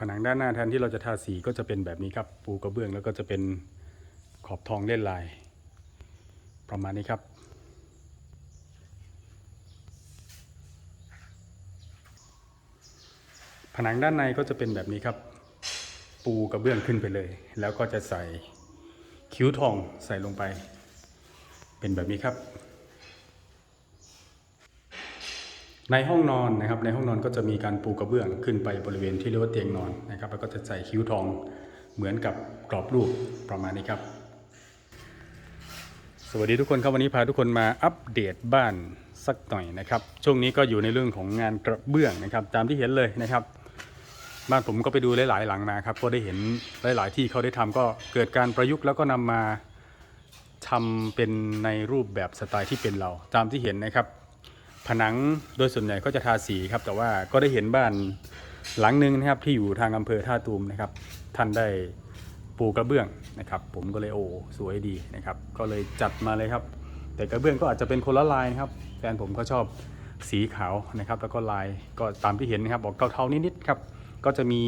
ผนังด้านหน้าแทนที่เราจะทาสีก็จะเป็นแบบนี้ครับปูกระเบื้องแล้วก็จะเป็นขอบทองเล่นลาย ประมาณนี้ครับ ผนังด้านในก็จะเป็นแบบนี้ครับ ปูกระเบื้องขึ้นไปเลย แล้วก็จะใส่คิ้วทองใส่ลงไป เป็นแบบนี้ครับ ในห้องนอนนะครับในห้องนอนก็จะมีการปูกระเบื้องขึ้นไปบริเวณที่เรียกว่าเตียงนอนนะครับ แล้วก็จะใส่คิ้วทองเหมือนกับกรอบรูปประมาณนี้ครับ สวัสดีทุกคนครับวันนี้พาทุกคนมาอัปเดตบ้านสักหน่อยนะครับ ช่วงนี้ก็อยู่ในเรื่องของงานกระเบื้องนะครับ ตามที่เห็นเลยนะครับ บ้านผมก็ไปดูหลาย ๆ หลังมาครับ ก็ได้เห็นหลาย ๆ ที่เขาได้ทำก็เกิดการประยุกต์แล้วก็นำมาทำเป็นในรูปแบบสไตล์ที่เป็นเรา ตามที่เห็นนะครับ ผนังโดยส่วนใหญ่ก็จะทาสีครับ แต่ว่าก็ได้เห็นบ้านหลังหนึ่งนะครับที่อยู่ทางอำเภอท่าตูมนะครับ ท่านได้ปูกระเบื้องนะครับ ผมก็เลยโอ้สวยดีนะครับ ก็เลยจัดมาเลยครับ แต่กระเบื้องก็อาจจะเป็นคนละลายนะครับแฟนผมก็ชอบสีขาวนะครับ แล้วก็ลายก็ตามที่เห็นนะครับ ออกเทาๆนิดๆครับ ก็จะมี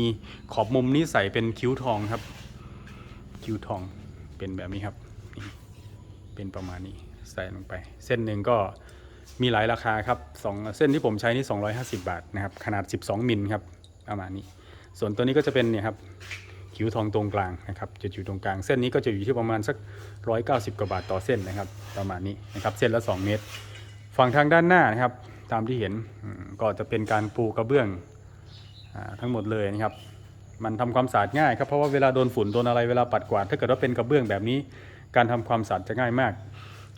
ขอบมุมนี้ใส่เป็นคิ้วทองครับ คิ้วทองเป็นแบบนี้ครับ เป็นประมาณนี้ใส่ลงไป เส้นหนึ่งก็ มีหลายราคาครับสองเส้นที่ผมใช้นี่ 250 บาทนะครับ ขนาด 12 มิลครับประมาณนี้ ส่วนตัวนี้ก็จะเป็นเนี่ยครับคิ้วทองตรงกลางนะครับจะอยู่ตรงกลาง เส้นนี้ก็จะอยู่ที่ประมาณสัก 190 กว่าบาทต่อเส้นนะครับ ประมาณนี้นะครับเส้นละ 2 เมตร ฝั่งทางด้านหน้านะครับ ตามที่เห็นก็จะเป็นการปูกระเบื้องอทั้งหมดเลยนะครับ มันทำความสะอาดง่ายครับเพราะว่าเวลาโดนฝุ่นโดนอะไรเวลาปัดกวาดถ้าเกิดว่าเป็นกระเบื้องแบบนี้ การทำความสะอาดจะง่ายมาก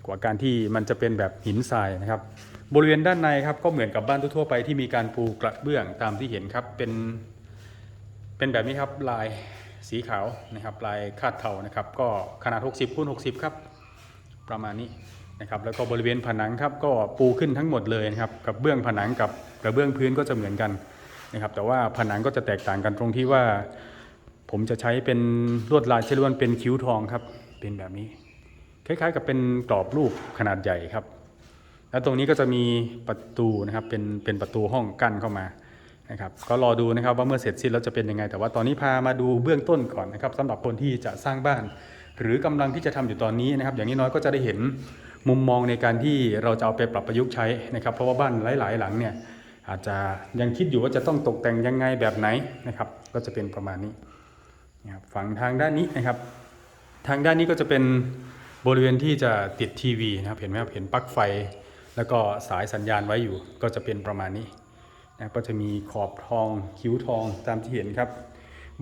กว่าการที่มันจะเป็นแบบหินทรายนะครับ บริเวณด้านในครับก็เหมือนกับบ้านทั่วไปที่มีการปูกระเบื้องตามที่เห็นครับเป็นเป็นแบบนี้ครับลายสีขาวนะครับลายคาดเทานะครับ ก็ขนาด 60คูณ60 ครับ ประมาณนี้นะครับแล้วก็บริเวณผนังครับก็ปูขึ้นทั้งหมดเลยนะครับกับเบื้องผนังกับกระเบื้องพื้นก็จะเหมือนกันนะครับแต่ว่าผนังก็จะแตกต่างกันตรงที่ว่า ผมจะใช้เป็นลวดลายเชลวนเป็นคิ้วทองครับเป็นแบบนี้ คล้ายๆ กับเป็นกรอบรูปขนาดใหญ่ครับ แล้วตรงนี้ก็จะมีประตูนะครับเป็นเป็นประตูห้องกั้นเข้ามานะครับก็รอดูนะครับว่าเมื่อเสร็จสิ้นแล้วจะเป็นยังไง แต่ว่าตอนนี้พามาดูเบื้องต้นก่อนนะครับสำหรับคนที่จะสร้างบ้าน หรือกำลังที่จะทำอยู่ตอนนี้นะครับ อย่างนี้น้อยก็จะได้เห็นมุมมองในการที่เราจะเอาไปปรับประยุกต์ใช้นะครับ เพราะว่าบ้านหลาย ๆ หลังเนี่ยอาจจะยังคิดอยู่ว่าจะต้องตกแต่งยังไงแบบไหนนะครับ ก็จะเป็นประมาณนี้นะครับฝั่งทางด้านนี้นะครับ ทางด้านนี้ก็จะเป็น บริเวณที่จะติดทีวีนะครับเห็นไหมครับเห็นปลั๊กไฟ แล้วก็สายสัญญาณไว้อยู่ ก็จะเป็นประมาณนี้นะก็จะมีขอบทองคิ้วทองตามที่เห็นครับ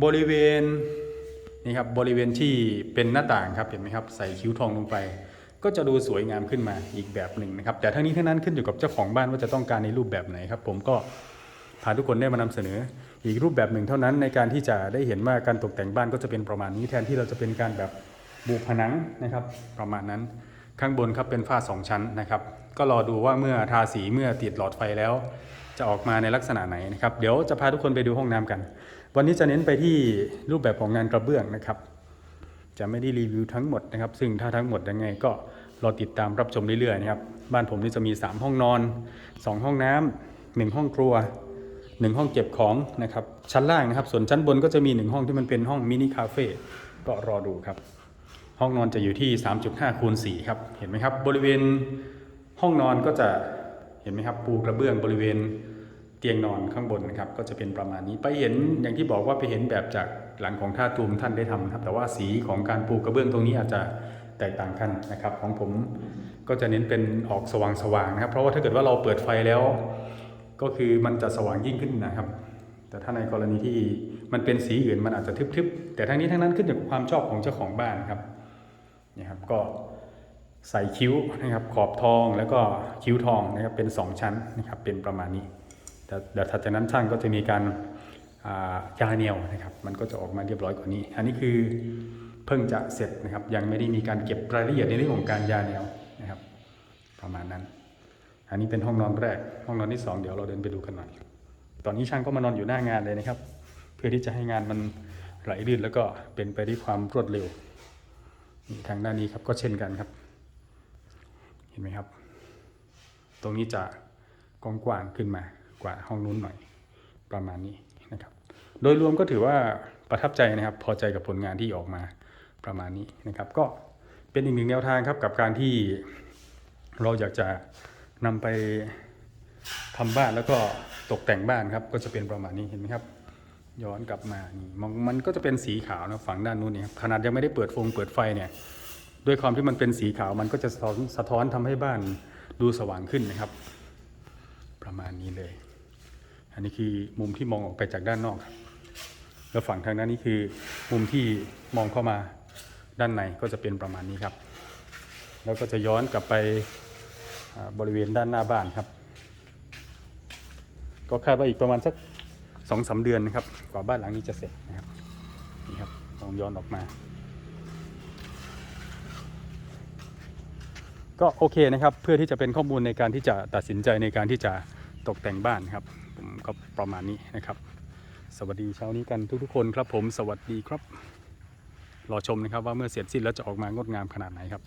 บริเวณนี่ครับบริเวณที่เป็นหน้าต่างครับเห็นไหมครับใส่คิ้วทองลงไป ก็จะดูสวยงามขึ้นมาอีกแบบหนึ่งนะครับ แต่ทั้งนี้ทั้งนั้นขึ้นอยู่กับเจ้าของบ้านว่าจะต้องการในรูปแบบไหนครับ ผมก็พาทุกคนได้มานำเสนอ อีกรูปแบบหนึ่งเท่านั้นในการที่จะได้เห็นว่าการตกแต่งบ้านก็จะเป็นประมาณนี้แทนที่เราจะเป็นการแบบ บุผนังนะครับประมาณนั้นข้างบนครับเป็นฝ้าสองชั้นนะครับ ก็รอดูว่าเมื่อทาสีเมื่อติดหลอดไฟแล้ว จะออกมาในลักษณะไหนนะครับ เดี๋ยวจะพาทุกคนไปดูห้องน้ำกัน วันนี้จะเน้นไปที่รูปแบบของงานกระเบื้องนะครับ จะไม่ได้รีวิวทั้งหมดนะครับ ซึ่งถ้าทั้งหมดยังไงก็รอติดตามรับชมเรื่อยๆนะครับ บ้านผมนี่จะมี 3 ห้องนอน 2 ห้องน้ำหนึ่งห้องครัว 1 ห้องเก็บของนะครับ ชั้นล่างนะครับ ส่วนชั้นบนก็จะมี 1 ห้องที่มันเป็นห้องมินิคาเฟ่ก็รอดูครับ ห้องนอนจะอยู่ที่ 3.5คูณ4ครับเห็นไหมครับบริเวณห้องนอนก็จะเห็นไหมครับปูกระเบื้องบริเวณเตียงนอนข้างบนนะครับก็จะเป็นประมาณนี้ไปเห็นอย่างที่บอกว่าไปเห็นแบบจากหลังของท่าตูมท่านได้ทำนะครับ แต่ว่าสีของการปูกระเบื้องตรงนี้อาจจะแตกต่างกันนะครับ ของผมก็จะเน้นเป็นออกสว่างๆนะครับ เพราะว่าถ้าเกิดว่าเราเปิดไฟแล้ว ก็คือมันจะสว่างยิ่งขึ้นนะครับ แต่ถ้าในกรณีที่มันเป็นสีอื่นมันอาจจะทึบๆแต่ทั้งนี้ทั้งนั้นขึ้นอยู่กับความชอบของเจ้าของบ้านครับ นี่ยครับก็ใส่คิ้วนะครับขอบทองแล้วก็คิ้วทองนะครับเป็น 2 ชั้นนะครับเป็นประมาณนี้แต่เดี๋ยวถัดจากนั้นช่างก็จะมีการยาเนียวนะครับมันก็จะออกมาเรียบร้อยกว่านี้ อันนี้คือเพิ่งจะเสร็จนะครับยังไม่ได้มีการเก็บรายละเอียดในเรื่องของการยาเนียวนะครับประมาณนั้น อันนี้เป็นห้องนอนแรก ห้องนอนที่สองเดี๋ยวเราเดินไปดูกันหน่อยตอนนี้ช่างก็มานอนอยู่หน้างานเลยนะครับ เพื่อที่จะให้งานมันไหลลื่นแล้วก็เป็นไปด้วยความรวดเร็ว ทางด้านนี้ครับก็เช่นกันครับ เห็นไหมครับ ตรงนี้จะกว้างขึ้นมากว่าห้องนู้นหน่อยประมาณนี้นะครับ โดยรวมก็ถือว่าประทับใจนะครับ พอใจกับผลงานที่ออกมาประมาณนี้นะครับ ก็เป็นอีกหนึ่งแนวทางครับกับการที่เราอยากจะนำไปทำบ้านแล้วก็ตกแต่งบ้านครับ ก็จะเป็นประมาณนี้เห็นไหมครับ ย้อนกลับมานี่มองมันก็จะเป็นสีขาวนะฝั่งด้านนู้นเนี่ยครับขนาดยังไม่ได้เปิดฟงเปิดไฟเนี่ยด้วยความที่มันเป็นสีขาวมันก็จะสะท้อนสะท้อนทำให้บ้านดูสว่างขึ้นนะครับ ประมาณนี้เลย อันนี้คือมุมที่มองออกไปจากด้านนอกครับแล้วฝั่งทางด้านนี้คือมุมที่มองเข้ามาด้านในก็จะเป็นประมาณนี้ครับ แล้วก็จะย้อนกลับไปบริเวณด้านหน้าบ้านครับ ก็คาดว่าอีกประมาณสัก สองสาเดือนนะครับกว่าบ้านหลังนี้จะเสร็จนะครับนี่ครับลองย้อนออกมา ก็โอเคนะครับเพื่อที่จะเป็นข้อมูลในการที่จะตัดสินใจในการที่จะตกแต่งบ้านครับผมก็ประมาณนี้นะครับ สวัสดีเช้านี้กันทุกๆคนครับผมสวัสดีครับรอชมนะครับว่าเมื่อเสร็จสิ้นแล้วจะออกมางดงามขนาดไหนครับ